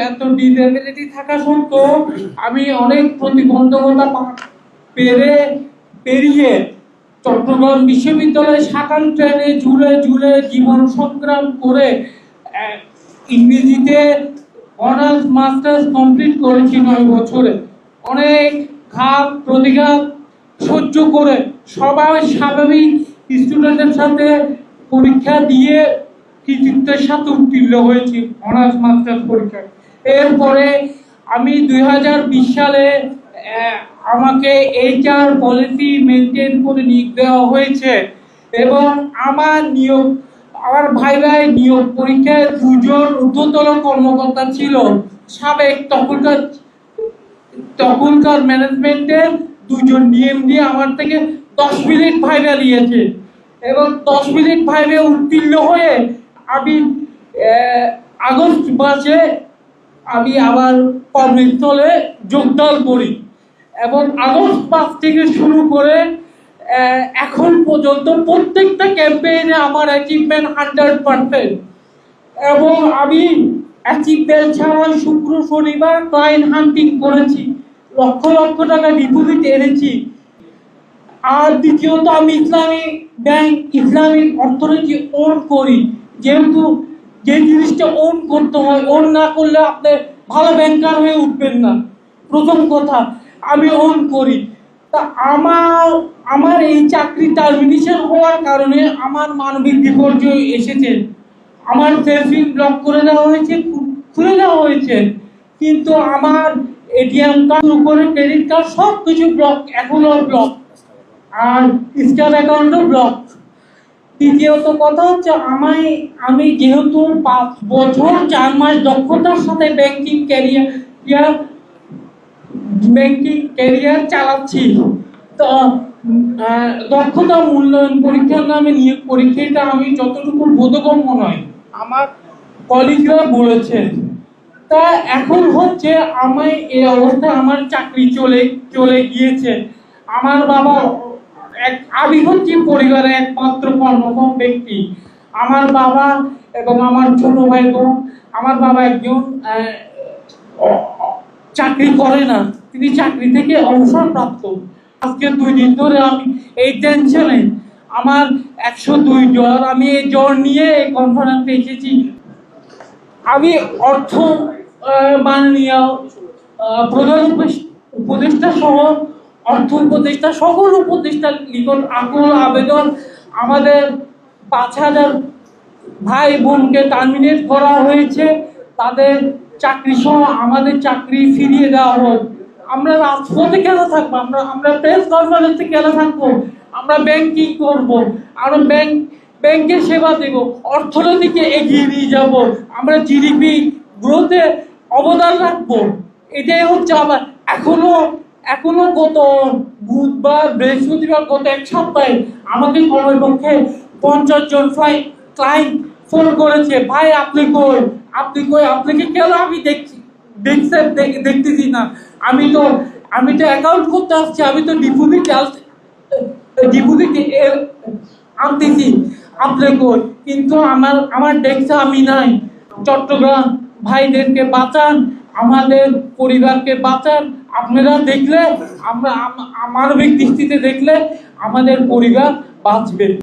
এত ডিসএবিলিটি থাকা সত্ত্বেও আমি অনেক প্রতিবন্ধকতা পেরে পেরিয়ে চট্টগ্রাম বিশ্ববিদ্যালয়ে সাকান ট্রেনে জুড়ে জুড়ে জীবন সংগ্রাম করে ইংরেজিতে অনার্স মাস্টার্স কমপ্লিট করেছি নয় বছরে। অনেক ঘাত, প্রতিঘাত সহ্য করে সবাই স্বাভাবিক স্টুডেন্টের সাথে পরীক্ষা দিয়ে কৃতিত্বের সাথে উত্তীর্ণ হয়েছি? অনার্স মাস্টার্স পরীক্ষায় এরপরে আমি দুই হাজার বিশ সালে আমাকে এইচআর পলিসি মেনটেন করে নিয়োগ দেওয়া হয়েছে এবং আমার নিয়োগ, আমার ভাই ভাই নিয়োগ পরীক্ষায় দুজন ঊর্ধ্বতন কর্মকর্তা ছিল। সাবেক তখনকার তখনকার ম্যানেজমেন্টের দুজন নিয়ম দিয়ে আমার থেকে দশ মিনিট ভাইবা নিয়েছে। এবং দশ মিনিট ভাইবে উত্তীর্ণ হয়ে আমি আগস্ট মাসে আমি আবার কর্মস্থলে যোগদান করি এবং আগস্ট মাস থেকে শুরু করে এখন পর্যন্ত প্রত্যেকটা ক্যাম্পেইনে আমার অ্যাচিভমেন্ট হান্ড্রেড পারসেন্ট এবং আমি অ্যাচিভমেন্ট ছাড়া শুক্র, শনিবার ক্লায়েন্ট হান্টিং করেছি, লক্ষ লক্ষ টাকা ডিপোজিট এনেছি। আর দ্বিতীয়ত আমি ইসলামিক ব্যাংক ইসলামিক অর্থনীতি ওন করি। যেহেতু যে জিনিসটা ওন করতে হয় ওন না করলে আপনি ভালো ব্যাংকার হয়ে উঠবেন না। প্রথম কথা, আমি ওন করি। তা আমার আমার এই চাকরি টার্মিনেশন হওয়ার কারণে আমার মানবিক বিপর্যয় এসেছে। আমার সেভিং ব্লক করে দেওয়া হয়েছে খুলে দেওয়া হয়েছে। কিন্তু আমার এটিএম কার্ড উপরে ক্রেডিট কার্ড সব কিছু ব্লক এখনও ব্লক আর স্ক্যান অ্যাকাউন্টও ব্লক তৃতীয়ত কথা হচ্ছে, আমায়, আমি যেহেতু পাঁচ বছর চার মাস দক্ষতার সাথে ব্যাংকিং ক্যারিয়ার ব্যাংকিং ক্যারিয়ার চালাচ্ছি। তো দক্ষতা মূল্যায়ন পরীক্ষার নামে নিয়োগ, পরীক্ষাটা আমি যতটুকু বোধগম্য নয়, আমার কলিগরা বলেছে। তা এখন হচ্ছে আমায় এই অবস্থায় আমার চাকরি চলে চলে গিয়েছে। আমার বাবা এক আমি হচ্ছি পরিবারের একমাত্র কর্মক্ষম ব্যক্তি। আমার বাবা এবং আমার ছোট ভাই বোন, আমার বাবা একজন চাকরি করে না, তিনি চাকরি থেকে অবসরপ্রাপ্ত আজকে দুই দিন ধরে আমি এই টেনশনে আমার একশো দুই জ্বর, আমি এই জ্বর নিয়ে এই কনফারেন্সে এসেছি। আমি অর্থ মাননীয় প্রধান উপদেষ্টা সহ অর্থ উপদেষ্টা, সকল উপদেষ্টার নিকট আকুল আবেদন আমাদের পাঁচ হাজার ভাই বোনকে টার্মিনেট করা হয়েছে। তাদের চাকরি সহ আমাদের চাকরি ফিরিয়ে দেওয়া হোক। আমরা রাজপথে কেন থাকব, আমরা আমরা প্রেস কনফারেন্সে কেন থাকব, আমরা ব্যাংকিং করব আরও ব্যাংক ব্যাংকের সেবা দেব, অর্থনীতিকে এগিয়ে নিয়ে যাব, আমরা জিডিপি গ্রোথে অবদান রাখব। এটাই হচ্ছে আমার এখনও এখনও গত বুধবার, বৃহস্পতিবার গত এক সপ্তাহে আমাকে কমপক্ষে পঞ্চাশ জন ফ্লাই ক্লায়েন্ট ফোন করেছে, ভাই, আপনি কই? আপনি কই? আপনাকে কেন আমি দেখছি? দেখছে, দেখ- দেখতেছি না। আমি তো আমি তো অ্যাকাউন্ট করতে আসছি, আমি তো ডিপোজিট ডিপোজিট আনতেছি। আপনি কই? কিন্তু আমার আমার ডেস্কে আমি নাই। চট্টগ্রাম ভাইদেরকে বাঁচান আমাদের পরিবারকে বাঁচান। আপনারা দেখলে আমরা আমার দৃষ্টিতে দেখলে আমাদের পরিবার বাঁচবে।